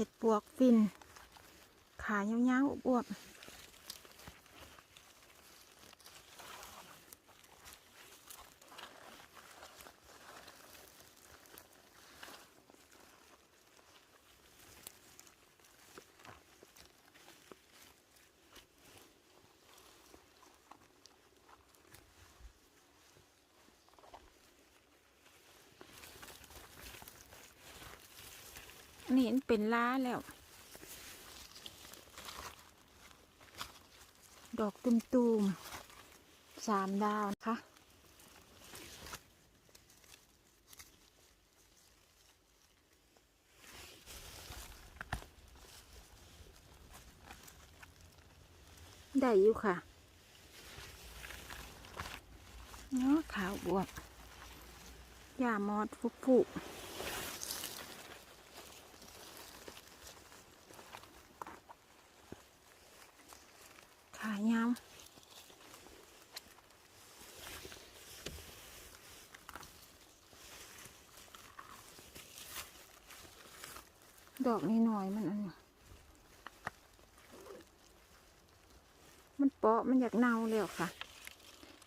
เห็ดปวกฟิน ขายาวๆอวบๆ นี่มันเป็นล้าแล้ว ดอกตุ่มๆสามดาวนะคะได้อยู่ค่ะเนาะขาวบวบยามอดฟุกฟุกขายาว ดอกนี้หน่อยๆมันอันนี้มันเปาะมันอยากเน่าแล้วค่ะ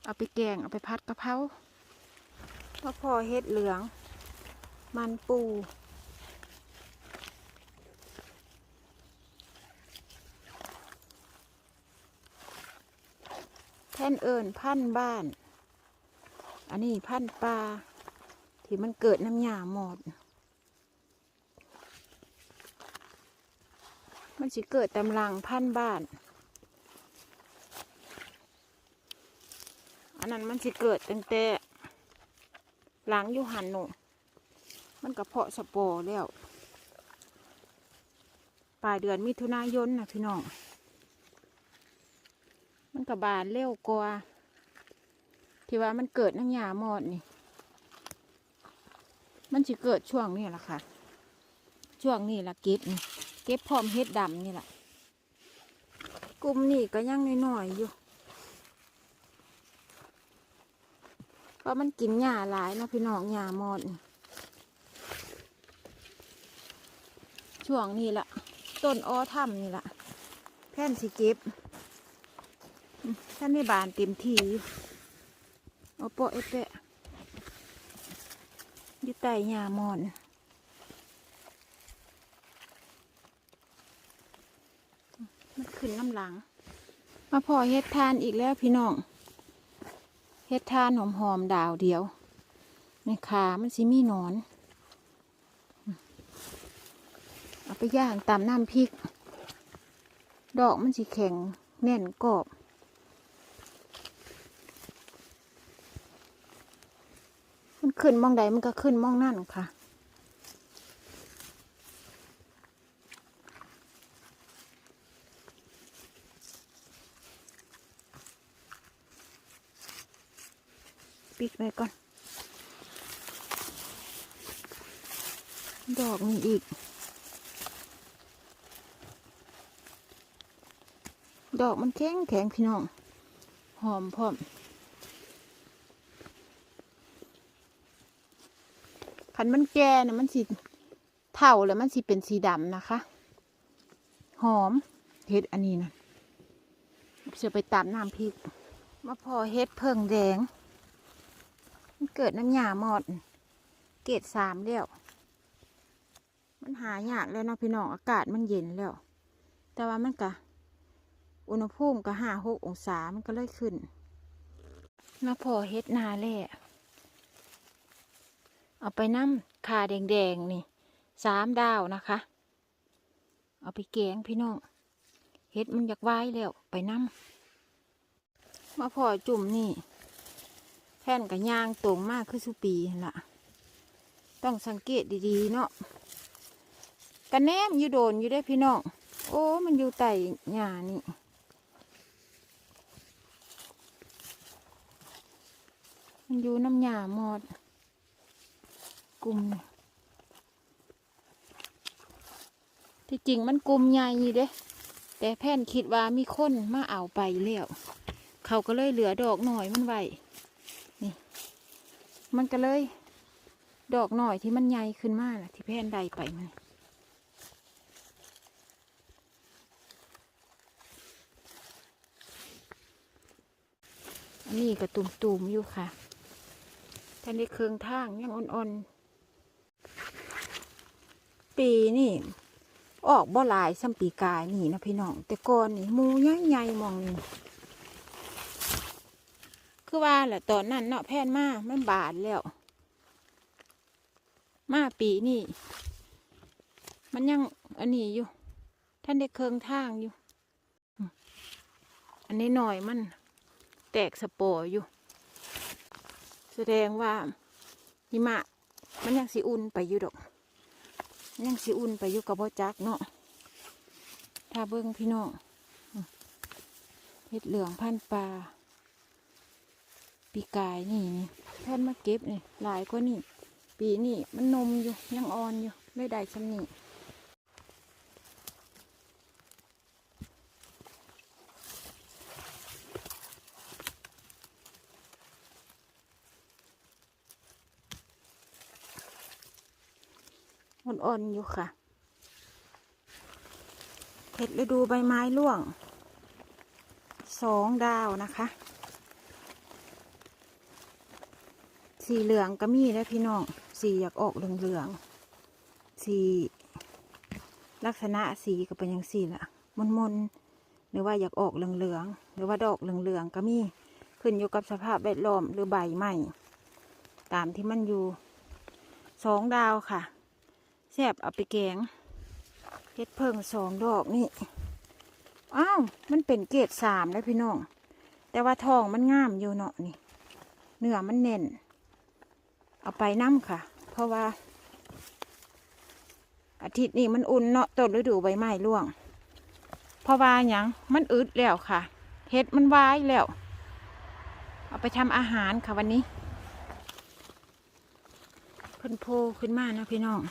เอาไปแกงเอาไปพัดกะเพราพ่อพอเฮ็ดเหลือง มันปูแท่นเอิญพันบ้าน อันนี้พันปลาที่มันเกิดน้ำยาหมด มันสิเกิดตำลังพันบ้าน อันนั้นมันสิเกิดตั้งแต่หลังอยูหันหนูมันกระเพาะสปอร์แล้วปลายเดือนมิถุนายนนะพี่น้อง มันกระบานเร็วกว่า ที่ว่ามันเกิดน้ำยาหมอดนี่ มันสิเกิดช่วงนี้แหละค่ะ ช่วงนี้ละก็บนี่ เก็บพร้อมเฮ็ดดำนี่แหละกลุ่มนี่ก็ยังน้อยๆอยู่เพราะมันกินหญ้าหลายนะพี่น้องหญ้ามอดช่วงนี้ละต้นอ้อถ้ำนี่ละแผ่นสิเก็บท่านในบานเต็มทีอ้อโปเอเปะอยู่ใต้หญ้ามอนมั น้ำหลัง มาพอเฮ็ดทานอีกแล้วพี่น้องเฮ็ดทานหอมหอมดาวเดียวในขามันสิมีหนอน เอาไปย่างตามน้ำพริก ดอกมันสิแข็งแน่นกรอบมันขึ้นมองใดมันก็ขึ้นมองนั่นค่ะ ปิดไว้ก่อน ดอกมีอีก ดอกมันแข็งแข็งพี่น้อง หอมพร้อมขันมันแก่นะมันสีเท่าแล้วมันสีเป็นสีดำนะคะ หอมเฮ็ดอันนี้นะจะไปตามน้ำพริกมาพอเฮ็ดเพิ่งแดง มันเกิดน้ำหยาหมอด เกรดสามแล้ว มันหายากแล้วเนาะพี่น้องอากาศมันเย็นแล้ว แต่ว่ามันกะอุณหภูมิก็ห้าหกองศามันก็เลยขึ้นมาพอเฮ็ดนาแล่เอาไปน้ำขาแดงๆนี่สามดาวนะคะ เอาไปแกงพี่น้องเฮ็ดมันอยากไว้แล้วไปน้ำมาพอจุ่มนี่แผ่นกับยางตรงมากคือสุปีล่ะต้องสังเกตดีๆเนาะ กระแนมอยู่โดนอยู่ได้พี่น้อง โอ้ มันอยู่ใต้หญ้านี่มันอยู่น้ำหญ้าหมดกลุ่มที่จริงมันกลุ่มใหญ่อยู่เด้แต่แผ่นคิดว่ามีคนมาเอาไปแล้วเขาก็เลยเหลือดอกหน่อยมันไว้นี่ มันก็เลย ดอกหน่อยที่มันใหญ่ขึ้นมาล่ะ ที่แผ่นใดไปมัน นนี้ก็ตุ่มๆอยู่ค่ะท่านได้เครื่องทางยังอ่อนๆ ปีนี่ ออกบ่หลายซ้ำปีกายนี่นะพี่น้อง แต่ก่อนนี่มูใหญ่ๆมองนี่คือว่าแหละตอนนั้นเนาะแพนมามันบาดแล้ว มาปีนี่ มันยังอันนี้อยู่ ท่านได้เครื่องทางอยู่ อันนี้หน่อยมัน แตกสปอร์อยู่ แสดงว่าหิมะมันยังสิอุ่นไปอยู่ดอก ยังสิอุ่นไปอยู่กับพ่จักเนาะถ้าเบิ้งพี่น้องเห็ดเหลืองพันปลาปีกายนี่นี่แพนมาเก็บนี่หลายกว่านี่ ปีนี่มันนมอยู่ยังอ่อนอยู่ไม่ได้ชำนี่ อ่อนอยู่ค่ะเห็ดฤดูใบไม้ร่วงสองดาวนะคะ สีเหลืองก็มีแล้วพี่น้อง สีอยากออกเหลืองๆ สีลักษณะสีก็เป็นอย่างสีละมนมนๆหรือว่าอยากออกเหลืองๆ หรือว่าดอกเหลืองๆก็มีขึ้นอยู่กับสภาพแวดล้อมหรือใบไม้ตามที่มันอยู่สองดาวค่ะ แซ่บเอาไปแกงเฮ็ดเพิ่งสองดอกนี่ อ้าว มันเป็นเกรดสามแล้วพี่น้อง แต่ว่าทองมันงามอยู่เนาะนี่ เนื้อมันแน่น เอาไปน้ำค่ะ เพราะว่า อาทิตย์นี้มันอุ่นเนาะต้นฤดูใบไม้ร่วง เพราะว่าหยังมันอึดแล้วค่ะเห็ดมันวายแล้ว เอาไปทำอาหารค่ะวันนี้เพิ่นโพขึ้นมานะพี่น้อง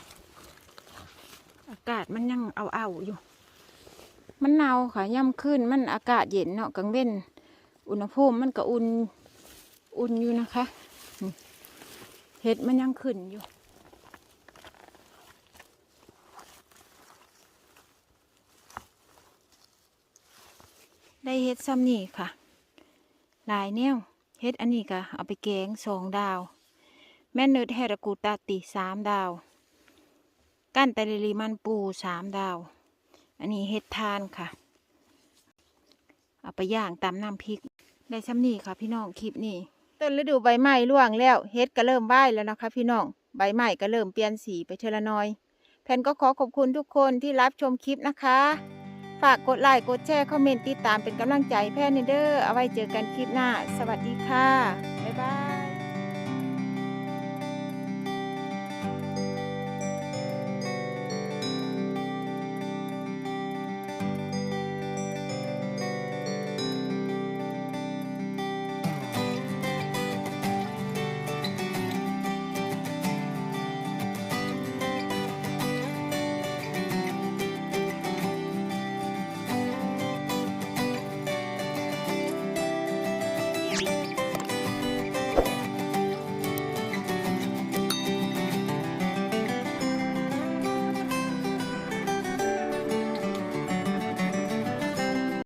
อากาศมันยังเอาเอาๆอยู่ มันหนาวค่ะย่ำขึ้นมันอากาศเย็นเนาะกลางเว้นอุณหภูมิมันก็อุ่นอุ่นอยู่นะคะเห็ดมันยังขึ้นอยู่ได้เฮ็ดซ้ำนี่ค่ะ หลายแนวเฮ็ดอันนี้ก็เอาไปแกงสองดาว แม่นเนิดแฮรกูตาติสามดาว ก้านตะลิลีมันปูสามดาว อันนี้เฮ็ดทานค่ะ เอาไปย่างตามน้ำพริก ได้ซ้ำนี่ค่ะ พี่น้องคลิปนี้ ต้นฤดูใบไม้ร่วงแล้วเฮ็ดก็เริ่มไหวแล้วนะคะ พี่น้อง ใบไม้ก็เริ่มเปลี่ยนสีไปเทละน้อยแผ่นก็ขอขอบคุณทุกคนที่รับชมคลิปนะคะ ฝากกดไลค์ กดแชร์ คอมเมนต์ ติดตามเป็นกำลังใจแพ่นเด้อเอาไว้เจอกันคลิปหน้า สวัสดีค่ะ บ๊ายบาย